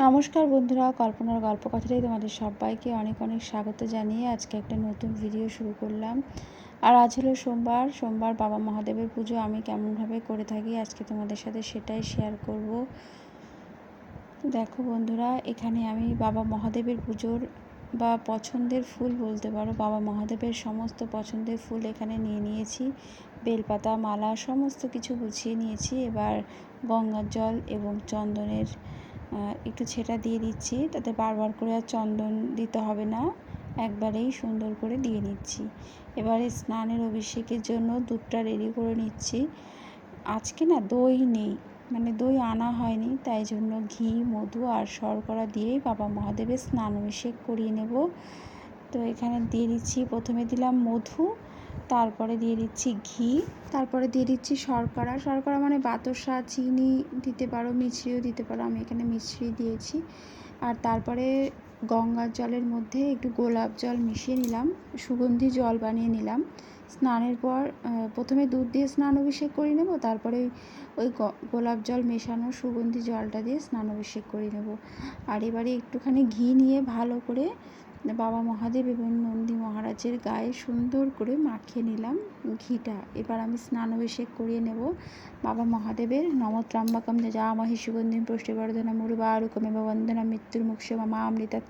নমস্কার বন্ধুরা, কল্পনার গল্প কথাটাই তোমাদের সবাইকে অনেক অনেক স্বাগত জানিয়ে আজকে একটা নতুন ভিডিও শুরু করলাম। আর আজ হলো সোমবার সোমবার বাবা মহাদেবের পুজো, আমি কেমনভাবে করে থাকি আজকে তোমাদের সাথে সেটাই শেয়ার করব। দেখো বন্ধুরা, এখানে আমি বাবা মহাদেবের পুজোর বা পছন্দের ফুল বলতে পারো, বাবা মহাদেবের সমস্ত পছন্দের ফুল এখানে নিয়ে নিয়েছি। বেলপাতা, মালা, সমস্ত কিছু গুছিয়ে নিয়েছি। এবার গঙ্গার জল এবং চন্দনের একটু ছেটা দিয়ে দিচ্ছি। তাতে বারবার করে আর চন্দন দিতে হবে না। একবারেই সুন্দর করে দিয়ে নিচ্ছি। এবারে স্নানের অভিষেকের জন্য দুধটা রেডি করে নিচ্ছি। আজকে না দই নেই মানে দই আনা হয়নি, তাই জন্য ঘি, মধু আর শর্করা দিয়েই বাবা মহাদেবের স্নান অভিষেক করিয়ে নেব। তো এখানে দিয়ে দিচ্ছি, প্রথমে দিলাম মধু তারপরে দিয়ে দিচ্ছি ঘি, তারপরে দিয়ে দিচ্ছি শর্করা। শর্করা মানে বাতাসা চিনি দিতে পারো, মিছরিও দিতে পারো, আমি এখানে মিছরি দিয়েছি। আর তারপরে গঙ্গার জলের মধ্যে একটু গোলাপ জল মিশিয়ে নিলাম, সুগন্ধি জল বানিয়ে নিলাম। স্নানের পর প্রথমে দুধ দিয়ে স্নান অভিষেক করে নেব, তারপরে ওই গোলাপ জল মেশানো সুগন্ধি জলটা দিয়ে স্নান অভিষেক করে নেব। আর এবারে একটুখানি ঘি নিয়ে ভালো করে বাবা মহাদেব এবং নন্দী মহারাজের গায়ে সুন্দর করে মাখিয়ে নিলাম ঘিটা। এবার আমি স্নান অভিষেক করিয়ে নেব। বাবা মহাদেবের নমত্রাম্বাকম যা মাহি সুগন্ধিম পুষ্টিবর্ধনা মুরুবারুকমেব বন্দনা মৃত্যুর মুক্ষ মা অমৃতৎ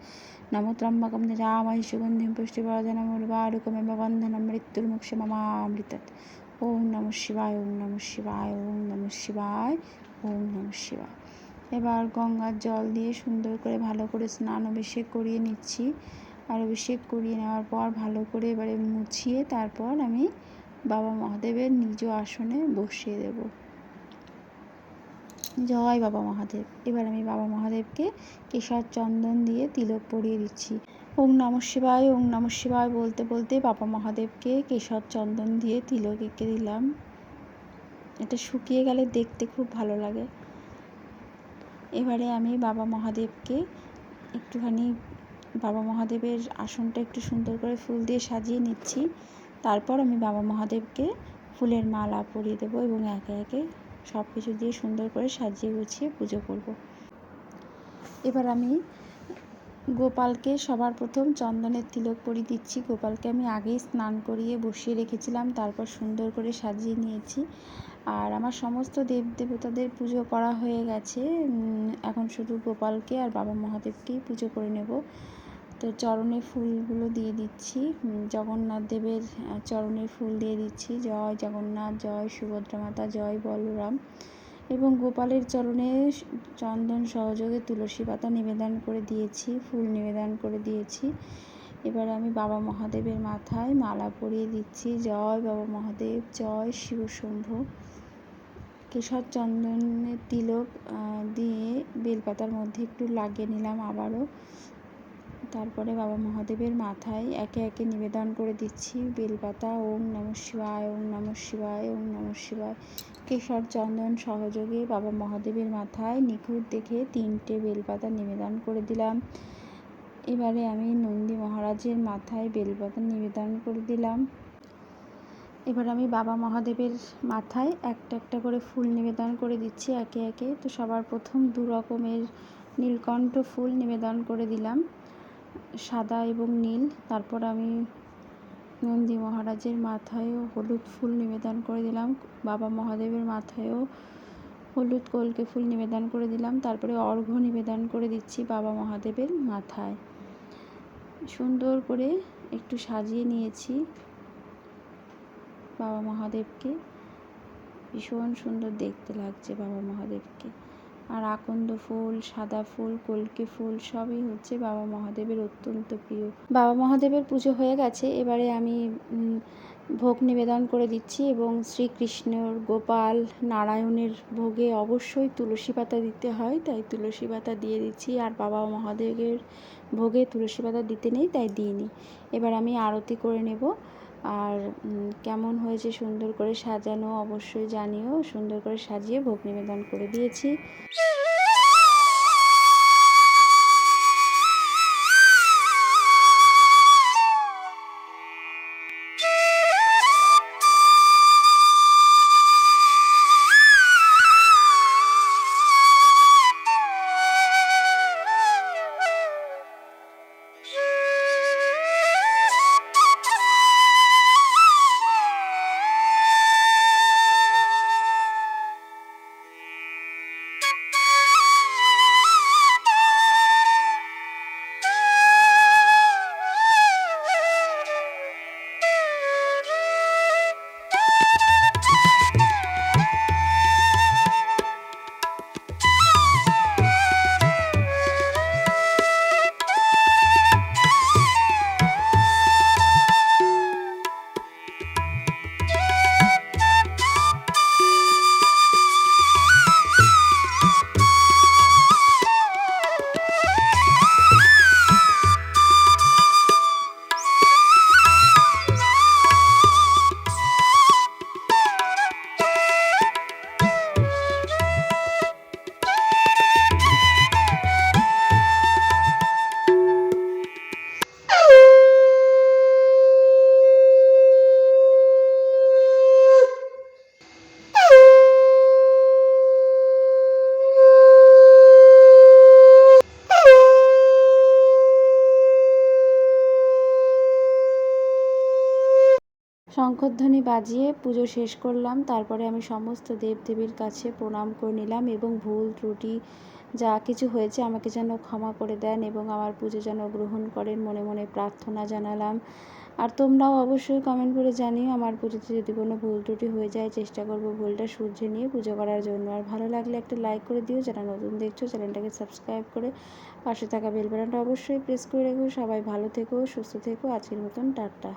নমত্রাম্বাকম যা মাহি সুগন্ধিম পুষ্টিবর্ধনা মুরুবারুকমেব বন্দনা মৃত্যুর মুক্ষ মা অমৃতৎ ওম নম শিবায়, ওম নম শিবায়, ওম নম শিবায়, ওম নম শিবায়। এবার গঙ্গার জল দিয়ে সুন্দর করে ভালো করে স্নান অভিষেক করিয়ে নিচ্ছি। আর অভিষেক করিয়ে নেওয়ার পর ভালো করে এবারে মুছিয়ে তারপর আমি বাবা মহাদেবের নিজ আসনে বসিয়ে দেব। জয় বাবা মহাদেব। এবার আমি বাবা মহাদেবকে কেশর চন্দন দিয়ে তিলক পরিয়ে দিচ্ছি। ওং নম শিবায়, ওং নম শিবায় বলতে বলতে বাবা মহাদেবকে কেশর চন্দন দিয়ে তিলক এঁকে দিলাম। এটা শুকিয়ে গেলে দেখতে খুব ভালো লাগে। এবারে আমি বাবা মহাদেবকে একটুখানি, বাবা মহাদেবের আসনটা একটু সুন্দর করে ফুল দিয়ে সাজিয়ে নিচ্ছি তারপর আমি বাবা মহাদেবকে ফুলের মালা পরিয়ে দেবো এবং একে একে সব কিছু দিয়ে সুন্দর করে সাজিয়ে গুছিয়ে পুজো করব। এবার আমি গোপালকে সবার প্রথম চন্দনের তিলক পরিয়ে দিচ্ছি। গোপালকে আমি আগেই স্নান করিয়ে বসিয়ে রেখেছিলাম, তারপর সুন্দর করে সাজিয়ে নিয়েছি। আর আমার সমস্ত দেব দেবতাদের পুজো করা হয়ে গেছে। এখন শুধু গোপালকে আর বাবা মহাদেবকেই পুজো করে নেব। তো চরণে ফুলগুলো দিয়ে দিচ্ছি। জগন্নাথ দেবের চরণের ফুল দিয়ে দিচ্ছি। জয় জগন্নাথ, জয় সুভদ্রা মাতা, জয় বলরাম। এবং গোপালের চরণে চন্দন সহযোগে তুলসী পাতা নিবেদন করে দিয়েছি, ফুল নিবেদন করে দিয়েছি। এবার আমি বাবা মহাদেবের মাথায় মালা পরিয়ে দিচ্ছি। জয় বাবা মহাদেব, জয় শিবশম্ভু কেশর চন্দনের তিলক দিয়ে বেলপাতার মধ্যে একটু লাগিয়ে নিলাম আবারও। তারপরে বাবা মহাদেবের মাথায় একে একে নিবেদন করে দিচ্ছি। বেলপাতা, ওম নম শিবায়, ওম নম শিবায়, ওম নম শিবায়। কেশর চন্দন সহযোগে বাবা মহাদেবের মাথায় নিখুঁত দেখে তিনটে বেলপাতা নিবেদন করে দিলাম। এবারে আমি নন্দী মহারাজের মাথায় বেলপাতা নিবেদন করে দিলাম। এবার আমি বাবা মহাদেবের মাথায় একটা একটা করে ফুল নিবেদন করে দিচ্ছি একে একে। তো সবার প্রথম দু রকমের নীলকণ্ঠ ফুল নিবেদন করে দিলাম। সাদা এবং নীল। তারপর আমি নন্দী মহারাজের মাথায়ও হলুদ ফুল নিবেদন করে দিলাম। বাবা মহাদেবের মাথায়ও হলুদ কলকে ফুল নিবেদন করে দিলাম। তারপরে অর্ঘ্য নিবেদন করে দিচ্ছি বাবা মহাদেবের মাথায়। সুন্দর করে একটু সাজিয়ে নিয়েছি বাবা মহাদেবকে। ভীষণ সুন্দর দেখতে লাগছে বাবা মহাদেবকে। আর আকন্দ ফুল, সাদা ফুল, কলকে ফুল সবই হচ্ছে বাবা মহাদেবের অত্যন্ত প্রিয়। বাবা মহাদেবের পুজো হয়ে গেছে, এবারে আমি ভোগ নিবেদন করে দিচ্ছি এবং শ্রীকৃষ্ণর গোপাল নারায়ণের ভোগে অবশ্যই তুলসী পাতা দিতে হয়, তাই তুলসী পাতা দিয়ে দিচ্ছি। আর বাবা মহাদেবের ভোগে তুলসী পাতা দিতে নেই, তাই দিইনি। এবার আমি আরতি করে নেব। আর কেমন হয়েছে সুন্দর করে সাজানো অবশ্যই জানিও। সুন্দর করে সাজিয়ে ভোগ নিবেদন করে দিয়েছি। শঙ্খধ্বনি বাজিয়ে পুজো শেষ করলাম। তারপরে আমি সমস্ত দেবদেবীর কাছে প্রণাম করে নিলাম এবং ভুল, ত্রুটি, যা কিছু হয়েছে আমাকে যেন ক্ষমা করে দেন এবং আমার পুজো যেন গ্রহণ করেন, মনে মনে প্রার্থনা জানালাম। আর তোমরাও অবশ্যই কমেন্ট করে জানিও আমার পুজোতে যদি কোনো ভুল, ত্রুটি হয়ে যায়, চেষ্টা করব ভুলটা সূর্যে নিয়ে পুজো করার জন্য। আর ভালো লাগলে একটা লাইক করে দিও। যারা নতুন দেখছ, চ্যানেলটাকে সাবস্ক্রাইব করে পাশে থাকা বেল বাটনটা অবশ্যই প্রেস করে রেখো। সবাই ভালো থেকো, সুস্থ থেকো। আজকের মতন টাটা।